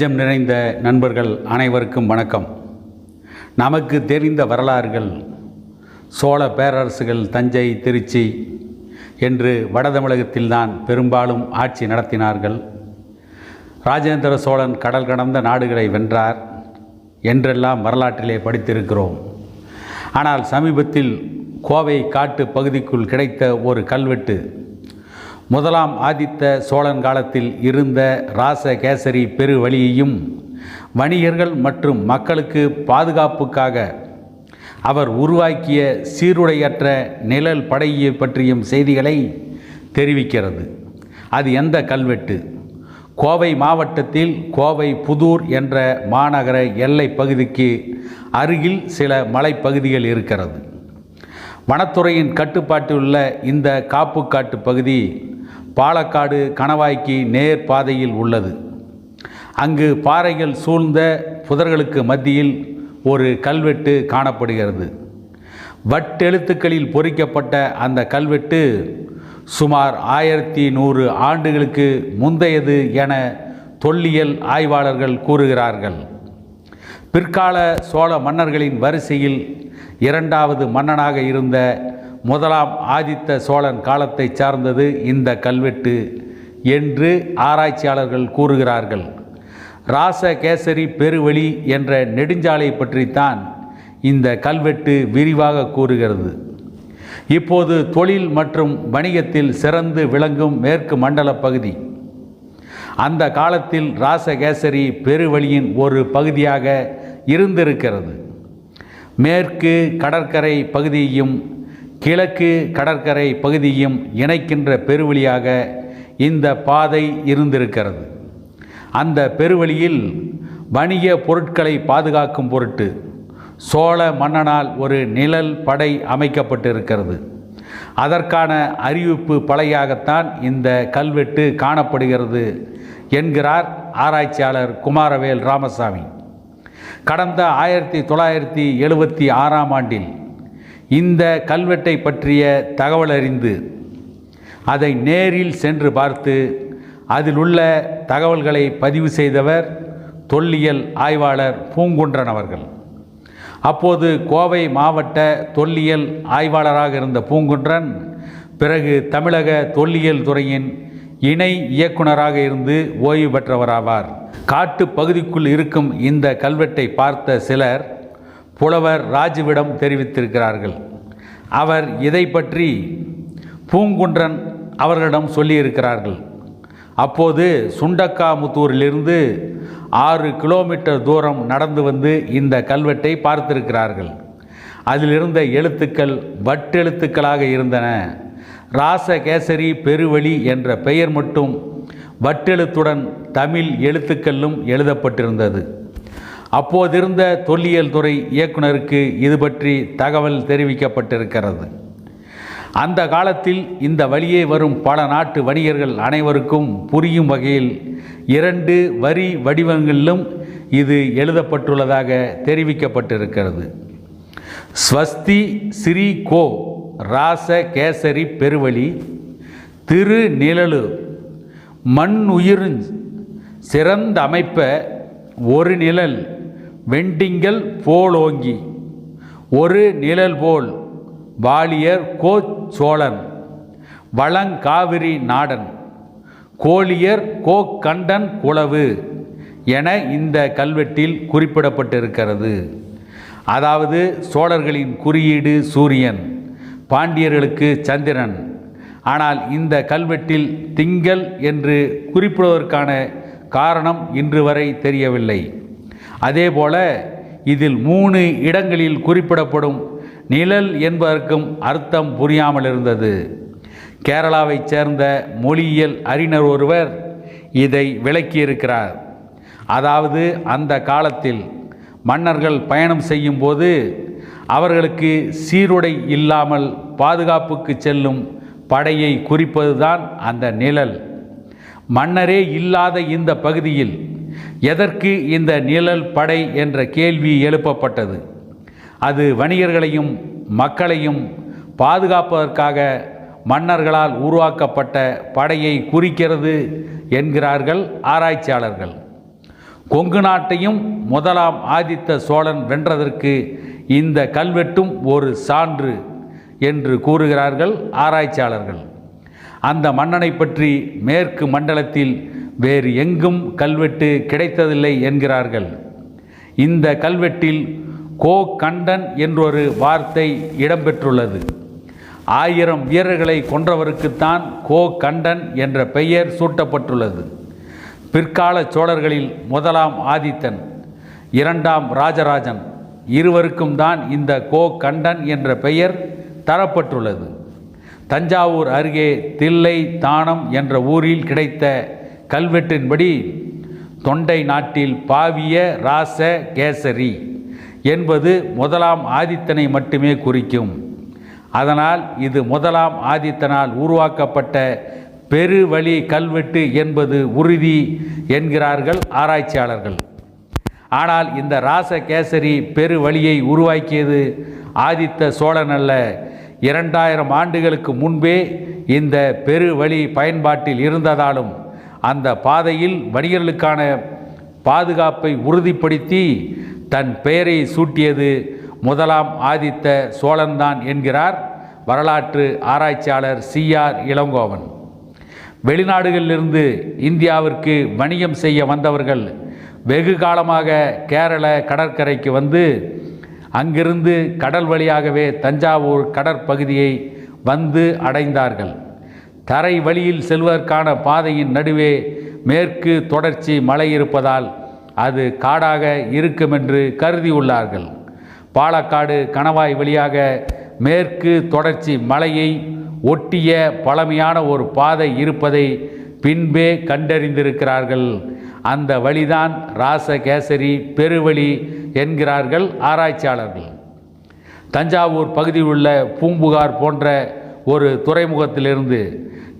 நெஞ்சம் நிறைந்த நண்பர்கள் அனைவருக்கும் வணக்கம். நமக்கு தெரிந்த வரலாறுகள் சோழ பேரரசுகள் தஞ்சை திருச்சி என்று வட தமிழகத்தில்தான் பெரும்பாலும் ஆட்சி நடத்தினார்கள். ராஜேந்திர சோழன் கடல் கடந்த நாடுகளை வென்றார் என்றெல்லாம் வரலாற்றிலே படித்திருக்கிறோம். ஆனால் சமீபத்தில் கோவை காட்டு பகுதிக்குள் கிடைத்த ஒரு கல்வெட்டு முதலாம் ஆதித்த சோழன் காலத்தில் இருந்த ராசகேசரி பெருவழியையும் வணிகர்கள் மற்றும் மக்களுக்கு பாதுகாப்புக்காக அவர் உருவாக்கிய சீருடையற்ற நிழல் படையை பற்றியும் செய்திகளை தெரிவிக்கிறது. அது எந்த கல்வெட்டு? கோவை மாவட்டத்தில் கோவை புதூர் என்ற மாநகர எல்லை பகுதிக்கு அருகில் சில மலைப்பகுதிகள் இருக்கிறது. வனத்துறையின் கட்டுப்பாட்டில் உள்ள இந்த காப்புக்காட்டு பகுதி பாலக்காடு கணவாய்க்கு நேர் பாதையில் உள்ளது. அங்கு பாறைகள் சூழ்ந்த புதர்களுக்கு மத்தியில் ஒரு கல்வெட்டு காணப்படுகிறது. வட்டெழுத்துக்களில் பொறிக்கப்பட்ட அந்த கல்வெட்டு சுமார் ஆயிரத்தி நூறு ஆண்டுகளுக்கு முந்தையது என தொல்லியல் ஆய்வாளர்கள் கூறுகிறார்கள். பிற்கால சோழ மன்னர்களின் வரிசையில் இரண்டாவது மன்னனாக இருந்த முதலாம் ஆதித்த சோழன் காலத்தை சார்ந்தது இந்த கல்வெட்டு என்று ஆராய்ச்சியாளர்கள் கூறுகிறார்கள். ராசகேசரி பெருவழி என்ற நெடுஞ்சாலை பற்றித்தான் இந்த கல்வெட்டு விரிவாக கூறுகிறது. இப்போது தொழில் மற்றும் வணிகத்தில் சிறந்து விளங்கும் மேற்கு மண்டல பகுதி. அந்த காலத்தில் ராசகேசரி பெருவழியின் ஒரு பகுதியாக இருந்திருக்கிறது. மேற்கு கடற்கரை பகுதியையும் கிழக்கு கடற்கரை பகுதியும் இணைக்கின்ற பெருவழியாக இந்த பாதை இருந்திருக்கிறது. அந்த பெருவழியில் வணிக பொருட்களை பாதுகாக்கும் பொருட்டு சோழ மன்னனால் ஒரு நிழல் படை அமைக்கப்பட்டிருக்கிறது. அதற்கான அறிவிப்பு பலையாகத்தான் இந்த கல்வெட்டு காணப்படுகிறது என்கிறார் ஆராய்ச்சியாளர் குமாரவேல் ராமசாமி. கடந்த ஆயிரத்தி தொள்ளாயிரத்தி எழுபத்தி ஆறாம் ஆண்டில் இந்த கல்வெட்டை பற்றிய தகவல் அறிந்து அதை நேரில் சென்று பார்த்து அதில் உள்ள தகவல்களை பதிவு செய்தவர் தொல்லியல் ஆய்வாளர் பூங்குன்றன் அவர்கள். அப்போது கோவை மாவட்ட தொல்லியல் ஆய்வாளராக இருந்த பூங்குன்றன் பிறகு தமிழக தொல்லியல் துறையின் இணை இயக்குனராக இருந்து ஓய்வு பெற்றவராவார். காட்டு பகுதிக்குள் இருக்கும் இந்த கல்வெட்டை பார்த்த சிலர் புலவர் ராஜுவிடம் தெரிவித்திருக்கிறார்கள். அவர் இதை பற்றி பூங்குன்றன் அவர்களிடம் சொல்லியிருக்கிறார்கள். அப்போது சுண்டக்காமுத்தூரிலிருந்து ஆறு கிலோமீட்டர் தூரம் நடந்து வந்து இந்த கல்வெட்டை பார்த்திருக்கிறார்கள். அதிலிருந்த எழுத்துக்கள் வட்டெழுத்துக்களாக இருந்தன. ராசகேசரி பெருவழி என்ற பெயர் மட்டும் வட்டெழுத்துடன் தமிழ் எழுத்துக்களும் எழுதப்பட்டிருந்தது. அப்போதிருந்த தொல்லியல் துறை இயக்குனருக்கு இது பற்றி தகவல் தெரிவிக்கப்பட்டிருக்கிறது. அந்த காலத்தில் இந்த வழியே வரும் பல நாட்டு வணிகர்கள் அனைவருக்கும் புரியும் வகையில் இரண்டு வரி வடிவங்களிலும் இது எழுதப்பட்டுள்ளதாக தெரிவிக்கப்பட்டிருக்கிறது. ஸ்வஸ்தி ஸ்ரீ கோ ராச கேசரி பெருவழி திரு நிழலு மண் உயிரின் சிறந்த அமைப்ப ஒரு நிழல் வெண்டிங்கல் போலோங்கி ஒரு நிழல் போல் வாலியர் கோச் சோழன் வளங்காவிரி நாடன் கோழியர் கோக்கண்டன் குளவு என இந்த கல்வெட்டில் குறிப்பிடப்பட்டிருக்கிறது. அதாவது சோழர்களின் குறியீடு சூரியன் பாண்டியர்களுக்கு சந்திரன். ஆனால் இந்த கல்வெட்டில் திங்கள் என்று குறிப்பிடுவதற்கான காரணம் இன்று வரை தெரியவில்லை. அதேபோல இதில் மூணு இடங்களில் குறிப்பிடப்படும் நிழல் என்பதற்கும் அர்த்தம் புரியாமல் இருந்தது. கேரளாவைச் சேர்ந்த மொழியியல் அறிஞர் ஒருவர் இதை விளக்கியிருக்கிறார். அதாவது அந்த காலத்தில் மன்னர்கள் பயணம் செய்யும்போது அவர்களுக்கு சீருடை இல்லாமல் பாதுகாப்புக்கு செல்லும் படையை குறிப்பதுதான் அந்த நிழல். மன்னரே இல்லாத இந்த பகுதியில் எதற்கு இந்த நிழல் படை என்ற கேள்வி எழுப்பப்பட்டது? அது வணிகர்களையும் மக்களையும் பாதுகாப்பதற்காக மன்னர்களால் உருவாக்கப்பட்ட படையை குறிக்கிறது என்கிறார்கள் ஆராய்ச்சியாளர்கள். கொங்கு நாட்டையும் முதலாம் ஆதித்த சோழன் வென்றதற்கு இந்த கல்வெட்டும் ஒரு சான்று என்று கூறுகிறார்கள் ஆராய்ச்சியாளர்கள். அந்த மன்னனை பற்றி மேற்கு மண்டலத்தில் வேறு எங்கும் கல்வெட்டு கிடைத்ததில்லை என்கிறார்கள். இந்த கல்வெட்டில் கோ கண்டன் என்றொரு வார்த்தை இடம்பெற்றுள்ளது. ஆயிரம் வீரர்களை கொன்றவருக்குத்தான் கோ கண்டன் என்ற பெயர் சூட்டப்பட்டுள்ளது. பிற்கால சோழர்களில் முதலாம் ஆதித்தன் இரண்டாம் ராஜராஜன் இருவருக்கும் தான் இந்த கோ கண்டன் என்ற பெயர் தரப்பட்டுள்ளது. தஞ்சாவூர் அருகே தில்லை தானம் என்ற ஊரில் கிடைத்த கல்வெட்டின்படி தொண்டை நாட்டில் பாவிய ராச கேசரி என்பது முதலாம் ஆதித்தனை மட்டுமே குறிக்கும். அதனால் இது முதலாம் ஆதித்தனால் உருவாக்கப்பட்ட பெருவழி கல்வெட்டு என்பது உறுதி என்கிறார்கள் ஆராய்ச்சியாளர்கள். ஆனால் இந்த ராசகேசரி பெருவழியை உருவாக்கியது ஆதித்த சோழன் அல்ல. இரண்டாயிரம் ஆண்டுகளுக்கு முன்பே இந்த பெருவழி பயன்பாட்டில் இருந்ததாலும் அந்த பாதையில் வணிகர்களுக்கான பாதுகாப்பை உறுதிப்படுத்தி தன் பெயரை சூட்டியது முதலாம் ஆதித்த சோழன்தான் என்கிறார் வரலாற்று ஆராய்ச்சியாளர் சிஆர் இளங்கோவன். வெளிநாடுகளிலிருந்து இந்தியாவிற்கு வணிகம் செய்ய வந்தவர்கள் வெகு காலமாக கேரள கடற்கரைக்கு வந்து அங்கிருந்து கடல் வழியாகவே தஞ்சாவூர் கடற்பகுதியை வந்து அடைந்தார்கள். தரை வழியில் செல்வதற்கான பாதையின் நடுவே மேற்கு தொடர்ச்சி மலை இருப்பதால் அது காடாக இருக்கும் என்று கருதியுள்ளார்கள். பாலக்காடு கணவாய் வழியாக மேற்கு தொடர்ச்சி மலையை ஒட்டிய பழமையான ஒரு பாதை இருப்பதை பின்பே கண்டறிந்திருக்கிறார்கள். அந்த வழிதான் ராசகேசரி பெருவழி என்கிறார்கள் ஆராய்ச்சியாளர்கள். தஞ்சாவூர் பகுதியில் உள்ள பூம்புகார் போன்ற ஒரு துறைமுகத்திலிருந்து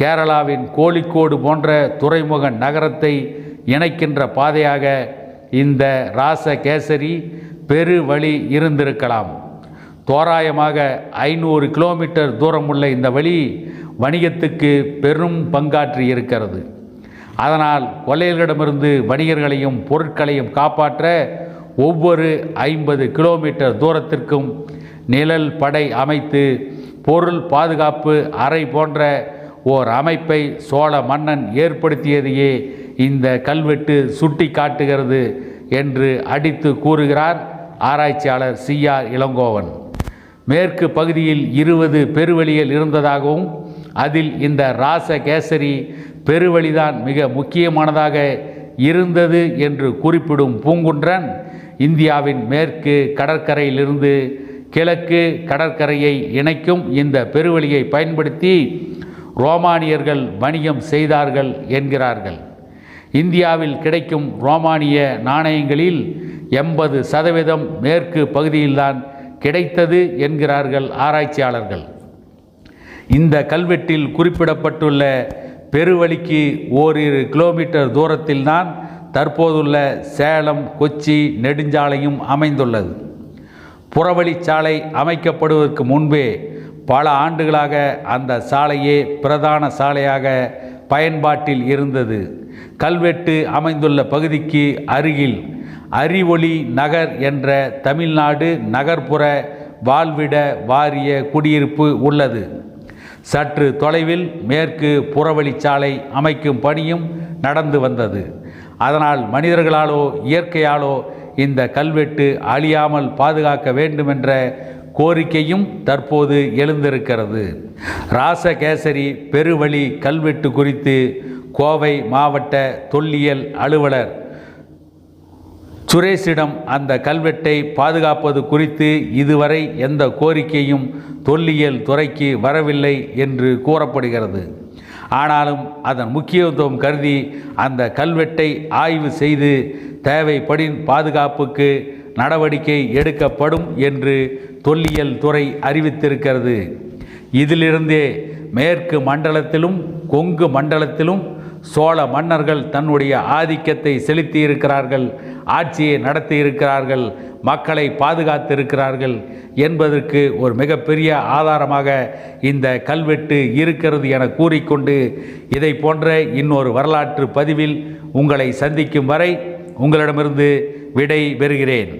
கேரளாவின் கோழிக்கோடு போன்ற துறைமுக நகரத்தை இணைக்கின்ற பாதையாக இந்த ராசகேசரி பெருவழி இருந்திருக்கலாம். தோராயமாக ஐநூறு கிலோமீட்டர் தூரமுள்ள இந்த வழி வணிகத்துக்கு பெரும் பங்காற்றி இருக்கிறது. அதனால் கொள்ளையர்களிடமிருந்து வணிகர்களையும் பொருட்களையும் காப்பாற்ற ஒவ்வொரு ஐம்பது கிலோமீட்டர் தூரத்திற்கும் நிழல் படை அமைத்து பொருள் பாதுகாப்பு அறை போன்ற ஓர் அமைப்பை சோழ மன்னன் ஏற்படுத்தியதையே இந்த கல்வெட்டு சுட்டி காட்டுகிறது என்று அடித்து கூறுகிறார் ஆராய்ச்சியாளர் சி ஆர் இளங்கோவன். மேற்கு பகுதியில் இருபது பெருவழிகள் இருந்ததாகவும் அதில் இந்த ராசகேசரி பெருவழிதான் மிக முக்கியமானதாக இருந்தது என்று குறிப்பிடும் பூங்குன்றன் இந்தியாவின் மேற்கு கடற்கரையிலிருந்து கிழக்கு கடற்கரையை இணைக்கும் இந்த பெருவழியை பயன்படுத்தி ரோமானியர்கள் வணிகம் செய்தார்கள் என்கிறார்கள். இந்தியாவில் கிடைக்கும் ரோமானிய நாணயங்களில் எண்பது சதவீதம் மேற்கு பகுதியில்தான் கிடைத்தது என்கிறார்கள் ஆராய்ச்சியாளர்கள். இந்த கல்வெட்டில் குறிப்பிடப்பட்டுள்ள பெருவழிக்கு ஓரிரு கிலோமீட்டர் தூரத்தில்தான் தற்போதுள்ள சேலம் கொச்சி நெடுஞ்சாலையும் அமைந்துள்ளது. புறவழிச்சாலை அமைக்கப்படுவதற்கு முன்பே பல ஆண்டுகளாக அந்த சாலையே பிரதான சாலையாக பயன்பாட்டில் இருந்தது. கல்வெட்டு அமைந்துள்ள பகுதிக்கு அருகில் அறிவொளி நகர் என்ற தமிழ்நாடு நகர்ப்புற வாழ்விட வாரிய குடியிருப்பு உள்ளது. சற்று தொலைவில் மேற்கு புறவழிச்சாலை அமைக்கும் பணியும் நடந்து வந்தது. அதனால் மனிதர்களாலோ இயற்கையாலோ இந்த கல்வெட்டு அழியாமல் பாதுகாக்க வேண்டுமென்ற கோரிக்கையும் தற்போது எழுந்திருக்கிறது. ராசகேசரி பெருவழி கல்வெட்டு குறித்து கோவை மாவட்ட தொல்லியல் அலுவலர் சுரேஷிடம் அந்த கல்வெட்டை பாதுகாப்பது குறித்து இதுவரை எந்த கோரிக்கையும் தொல்லியல் துறைக்கு வரவில்லை என்று கூறப்படுகிறது. ஆனாலும் அதன் முக்கியத்துவம் கருதி அந்த கல்வெட்டை ஆய்வு செய்து தேவைப்படின் பாதுகாப்புக்கு நடவடிக்கை எடுக்கப்படும் என்று தொல்லியல் துறை அறிவித்திருக்கிறது. இதிலிருந்தே மேற்கு மண்டலத்திலும் கொங்கு மண்டலத்திலும் சோழ மன்னர்கள் தன்னுடைய ஆதிக்கத்தை செலுத்தி இருக்கிறார்கள் ஆட்சியை நடத்தி இருக்கிறார்கள் மக்களை பாதுகாத்திருக்கிறார்கள் என்பதற்கு ஒரு மிகப்பெரிய ஆதாரமாக இந்த கல்வெட்டு இருக்கிறது என கூறிக்கொண்டு இதை போன்ற இன்னொரு வரலாற்று பதிவில் உங்களை சந்திக்கும் வரை உங்களிடமிருந்து விடை பெறுகிறேன்.